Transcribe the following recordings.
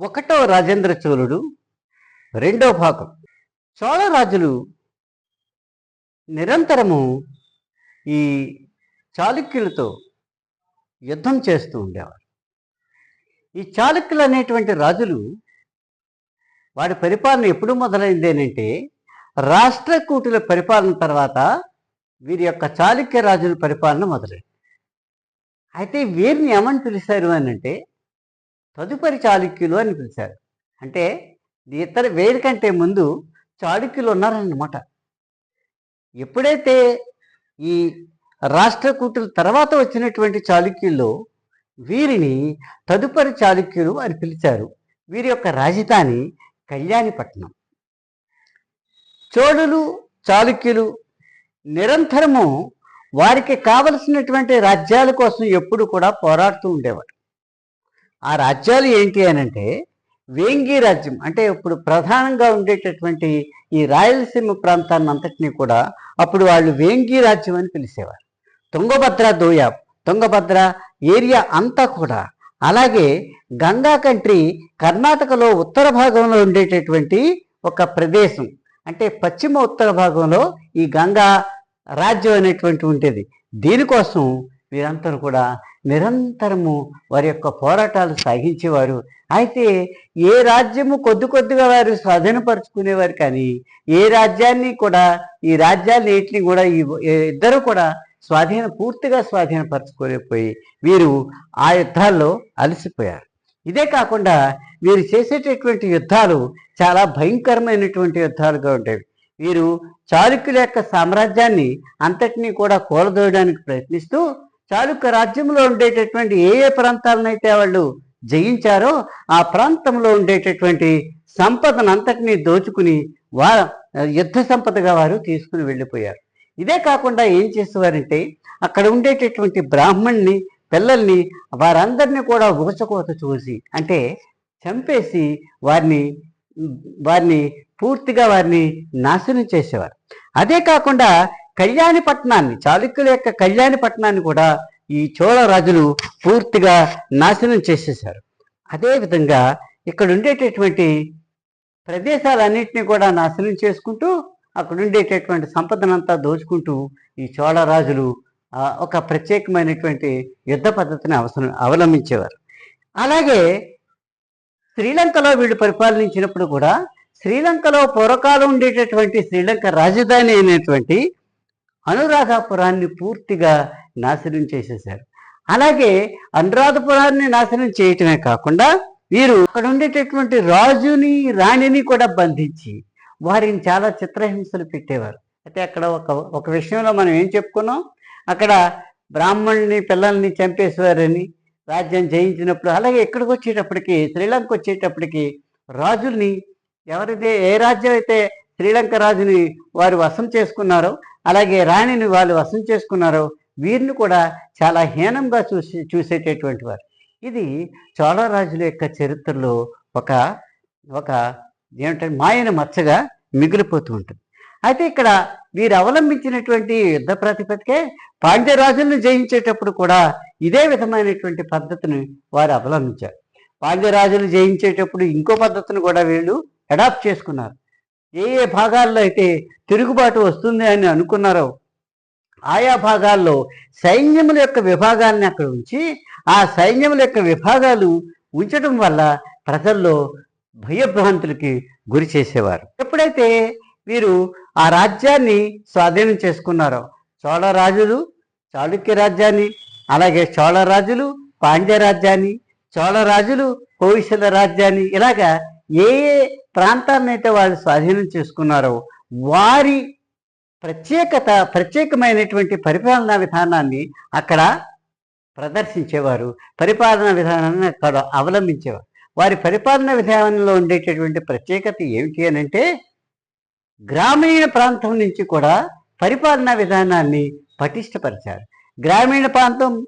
ఒకటో రాజేంద్ర చోళుడు రెండో భాగం. చోళ రాజులు నిరంతరము ఈ చాళుక్యులతో యుద్ధం చేస్తూ ఉండేవారు. ఈ చాళుక్యులు అనేటువంటి రాజులు వాడి పరిపాలన ఎప్పుడు మొదలైంది ఏంటంటే రాష్ట్రకూటుల పరిపాలన తర్వాత వీరి యొక్క చాళుక్య రాజుల పరిపాలన మొదలైంది. అయితే వీరిని ఏమని పిలిచారు అని అంటే తదుపరి చాళుక్యులు అని పిలిచారు. అంటే ఇతర వేడి కంటే ముందు చాళుక్యులు ఉన్నారన్నమాట. ఎప్పుడైతే ఈ రాష్ట్రకూటుల తర్వాత వచ్చినటువంటి చాళుక్యుల్లో వీరిని తదుపరి చాళుక్యులు అని పిలిచారు. వీరి యొక్క రాజధాని కళ్యాణిపట్నం. చోళులు చాళుక్యులు నిరంతరము వారికి కావలసినటువంటి రాజ్యాల కోసం ఎప్పుడు కూడా పోరాడుతూ ఉండేవారు. ఆ రాజ్యాలు ఏంటి అని అంటే వేంగి రాజ్యం. అంటే ఇప్పుడు ప్రధానంగా ఉండేటటువంటి ఈ రాయలసీమ ప్రాంతాన్ని అంతటినీ కూడా అప్పుడు వాళ్ళు వేంగి రాజ్యం అని పిలిచేవారు. తుంగభద్ర దోయ తుంగభద్ర ఏరియా అంతా కూడా అలాగే గంగా కంట్రీ కర్ణాటకలో ఉత్తర భాగంలో ఉండేటటువంటి ఒక ప్రదేశం. అంటే పశ్చిమ ఉత్తర భాగంలో ఈ గంగా రాజ్యం అనేటువంటి ఉండేది. దీనికోసం వీరందరూ కూడా నిరంతరము వారి యొక్క పోరాటాలు సాగించేవారు. అయితే ఏ రాజ్యము కొద్ది కొద్దిగా వారు స్వాధీనపరుచుకునేవారు కానీ ఏ రాజ్యాన్ని కూడా ఈ రాజ్యాన్ని కూడా ఈ ఇద్దరు కూడా స్వాధీన పూర్తిగా స్వాధీనపరచుకోలేకపోయి వీరు ఆ యుద్ధాల్లో అలసిపోయారు. ఇదే కాకుండా వీరు చేసేటటువంటి యుద్ధాలు చాలా భయంకరమైనటువంటి యుద్ధాలుగా ఉండేవి. వీరు చాళుక్యుల యొక్క సామ్రాజ్యాన్ని అంతటినీ కూడా కూలదోయడానికి ప్రయత్నిస్తూ చాళుక్య రాజ్యంలో ఉండేటటువంటి ఏ ఏ ప్రాంతాలనైతే వాళ్ళు జయించారో ఆ ప్రాంతంలో ఉండేటటువంటి సంపదను అంతటినీ దోచుకుని వా యుద్ధ సంపదగా వారు తీసుకుని వెళ్ళిపోయారు. ఇదే కాకుండా ఏం చేసేవారంటే అక్కడ ఉండేటటువంటి బ్రాహ్మణ్ణి పిల్లల్ని వారందరినీ కూడా ఊచకోత చూసి అంటే చంపేసి వారిని వారిని పూర్తిగా వారిని నాశనం చేసేవారు. అదే కాకుండా కళ్యాణిపట్నాన్ని చాళుక్యుల యొక్క కళ్యాణిపట్నాన్ని కూడా ఈ చోళ రాజులు పూర్తిగా నాశనం చేసేశారు. అదేవిధంగా ఇక్కడ ఉండేటటువంటి ప్రదేశాలన్నింటినీ కూడా నాశనం చేసుకుంటూ అక్కడ ఉండేటటువంటి సంపదనంతా దోచుకుంటూ ఈ చోళ రాజులు ఒక ప్రత్యేకమైనటువంటి యుద్ధ పద్ధతిని అవసరం అవలంబించేవారు. అలాగే శ్రీలంకలో వీళ్ళు పరిపాలించినప్పుడు కూడా శ్రీలంకలో పూర్వకాలం ఉండేటటువంటి శ్రీలంక రాజధాని అయినటువంటి అనురాధాపురాన్ని పూర్తిగా నాశనం చేసేశారు. అలాగే అనురాధపురాన్ని నాశనం చేయటమే కాకుండా వీరు అక్కడ ఉండేటటువంటి రాజుని రాణిని కూడా బంధించి వారిని చాలా చిత్రహింసలు పెట్టేవారు. అయితే అక్కడ ఒక ఒక విషయంలో మనం ఏం చెప్పుకున్నాం? అక్కడ బ్రాహ్మణుని పిల్లల్ని చంపేసేవారని రాజ్యం జయించినప్పుడు అలాగే ఎక్కడికి వచ్చేటప్పటికి శ్రీలంక వచ్చేటప్పటికి రాజుల్ని ఎవరైతే ఏ రాజ్యం అయితే శ్రీలంక రాజుని వారు వశం చేసుకున్నారో అలాగే రాణిని వాళ్ళు వశం చేసుకున్నారో వీరిని కూడా చాలా హీనంగా చూసి చూసేటటువంటి వారు. ఇది చోళరాజుల యొక్క చరిత్రలో ఒక ఒక ఏమిటంటే మాయన మచ్చగా మిగిలిపోతూ ఉంటుంది. అయితే ఇక్కడ వీరు అవలంబించినటువంటి యుద్ధ ప్రాతిపదికే పాండ్యరాజులను జయించేటప్పుడు కూడా ఇదే విధమైనటువంటి పద్ధతిని వారు అవలంబించారు. పాండ్యరాజులు జయించేటప్పుడు ఇంకో పద్ధతిని కూడా వీళ్ళు అడాప్ట్ చేసుకున్నారు. ఏ ఏ భాగాల్లో అయితే తిరుగుబాటు వస్తుంది అని అనుకున్నారో ఆయా భాగాల్లో సైన్యముల యొక్క విభాగాల్ని అక్కడ ఉంచి ఆ సైన్యముల యొక్క విభాగాలు ఉంచడం వల్ల ప్రజల్లో భయభ్రాంతులకి గురి చేసేవారు. ఎప్పుడైతే వీరు ఆ రాజ్యాన్ని స్వాధీనం చేసుకున్నారో చోళ రాజులు చాళుక్య రాజ్యాన్ని అలాగే చోళ రాజులు పాండ్య రాజ్యాన్ని చోళ రాజులు కోవిశల రాజ్యాన్ని ఇలాగా ఏ ఏ ప్రాంతాన్ని అయితే వాళ్ళు స్వాధీనం చేసుకున్నారో వారి ప్రత్యేకత ప్రత్యేకమైనటువంటి పరిపాలనా విధానాన్ని అక్కడ ప్రదర్శించేవారు. పరిపాలనా విధానాన్ని అక్కడ అవలంబించేవారు. వారి పరిపాలనా విధానంలో ఉండేటటువంటి ప్రత్యేకత ఏమిటి అని అంటే గ్రామీణ ప్రాంతం నుంచి కూడా పరిపాలనా విధానాన్ని పటిష్టపరిచారు. గ్రామీణ ప్రాంతం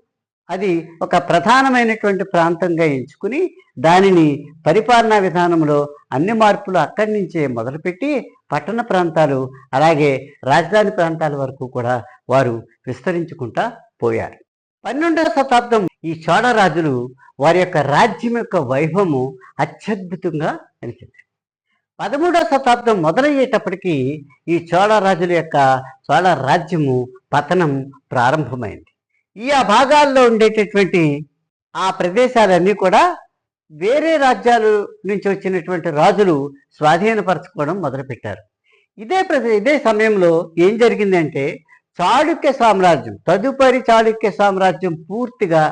అది ఒక ప్రధానమైనటువంటి ప్రాంతంగా ఎంచుకుని దానిని పరిపాలనా విధానంలో అన్ని మార్పులు అక్కడి నుంచే మొదలుపెట్టి పట్టణ ప్రాంతాలు అలాగే రాజధాని ప్రాంతాల వరకు కూడా వారు విస్తరించుకుంటా పోయారు. పన్నెండవ శతాబ్దం ఈ చోళ రాజులు వారి యొక్క రాజ్యం యొక్క వైభవము అత్యద్భుతంగా అనిపించింది. పదమూడవ శతాబ్దం మొదలయ్యేటప్పటికీ ఈ చోళ రాజుల యొక్క చోళ రాజ్యము పతనం ప్రారంభమైంది. ఈ ఆ భాగాల్లో ఉండేటటువంటి ఆ ప్రదేశాలన్నీ కూడా వేరే రాజ్యాల నుంచి వచ్చినటువంటి రాజులు స్వాధీనపరచుకోవడం మొదలుపెట్టారు. ఇదే ప్రదే ఇదే సమయంలో ఏం జరిగిందంటే చాళుక్య సామ్రాజ్యం తదుపరి చాళుక్య సామ్రాజ్యం పూర్తిగా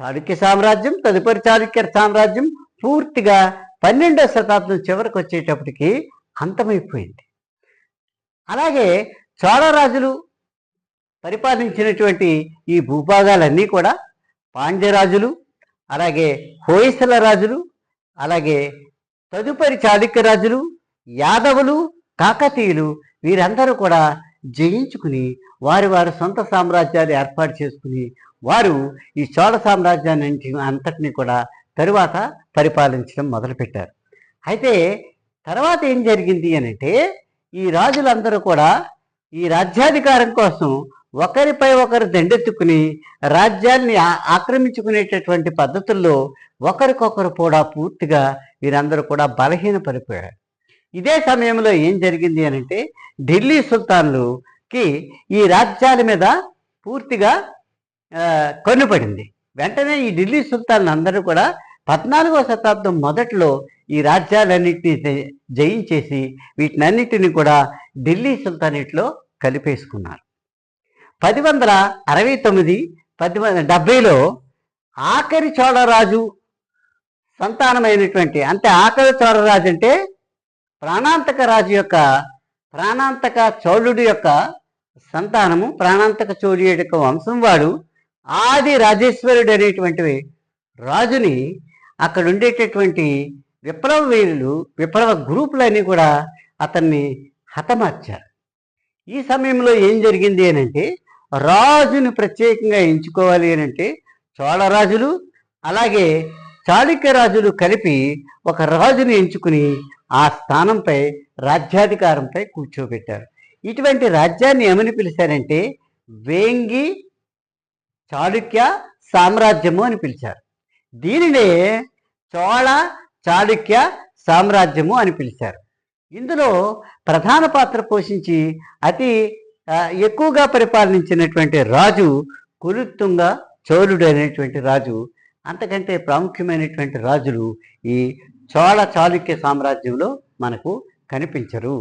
చాళుక్య సామ్రాజ్యం తదుపరి చాళుక్య సామ్రాజ్యం పూర్తిగా పన్నెండవ శతాబ్దం చివరికి వచ్చేటప్పటికి అంతమైపోయింది. అలాగే చోళరాజులు పరిపాలించినటువంటి ఈ భూభాగాలన్నీ కూడా పాండ్యరాజులు అలాగే హోయసల రాజులు అలాగే తదుపరి చాళుక్య రాజులు యాదవులు కాకతీయులు వీరందరూ కూడా జయించుకుని వారి వారి సొంత సామ్రాజ్యాలు ఏర్పాటు చేసుకుని వారు ఈ చోళ సామ్రాజ్యాన్ని అంతటినీ కూడా తరువాత పరిపాలించడం మొదలుపెట్టారు. అయితే తర్వాత ఏం జరిగింది అని అంటే ఈ రాజులందరూ కూడా ఈ రాజ్యాధికారం కోసం ఒకరిపై ఒకరు దండెత్తుకుని రాజ్యాన్ని ఆక్రమించుకునేటటువంటి పద్ధతుల్లో ఒకరికొకరు కూడా పూర్తిగా వీరందరూ కూడా బలహీనపడిపోయారు. ఇదే సమయంలో ఏం జరిగింది అని అంటే ఢిల్లీ సుల్తాన్లుకి ఈ రాజ్యాల మీద పూర్తిగా ఆ, కన్నుపడింది. వెంటనే ఈ ఢిల్లీ సుల్తాన్లు అందరూ కూడా పద్నాలుగవ శతాబ్దం మొదట్లో ఈ రాజ్యాలన్నింటినీ జ- జయించేసి వీటినన్నిటిని కూడా ఢిల్లీ సుల్తానేట్లో కలిపేసుకున్నారు. పది వందల అరవై తొమ్మిది పది వందల డెబ్బైలో ఆఖరి చోళరాజు సంతానమైనటువంటి అంటే ఆఖరి చోళరాజు అంటే ప్రాణాంతక రాజు యొక్క ప్రాణాంతక చోళుడి యొక్క సంతానము ప్రాణాంతక చోళుడి యొక్క వంశం వాడు ఆది రాజేశ్వరుడు అనేటువంటి రాజుని అక్కడ ఉండేటటువంటి విప్లవ వీరులు విప్లవ గ్రూపులన్నీ కూడా అతన్ని హతమార్చారు. ఈ సమయంలో ఏం జరిగింది అని అంటే రాజుని ప్రత్యేకంగా ఎంచుకోవాలి అని అంటే చోళరాజులు అలాగే చాళుక్య రాజులు కలిపి ఒక రాజుని ఎంచుకుని ఆ స్థానంపై రాజ్యాధికారంపై కూర్చోబెట్టారు. ఇటువంటి రాజ్యాన్ని ఏమని పిలిచారంటే వేంగి చాళుక్య సామ్రాజ్యము అని పిలిచారు. దీనినే చోళ చాళుక్య సామ్రాజ్యము అని పిలిచారు. ఇందులో ప్రధాన పాత్ర పోషించి అతి ఎక్కువగా పరిపాలించినటువంటి రాజు కులుత్తుంగ చోళుడు అనేటువంటి రాజు అంతకంటే ప్రాముఖ్యమైనటువంటి రాజులు ఈ చోళ చాళుక్య సామ్రాజ్యంలో మనకు కనిపించరు.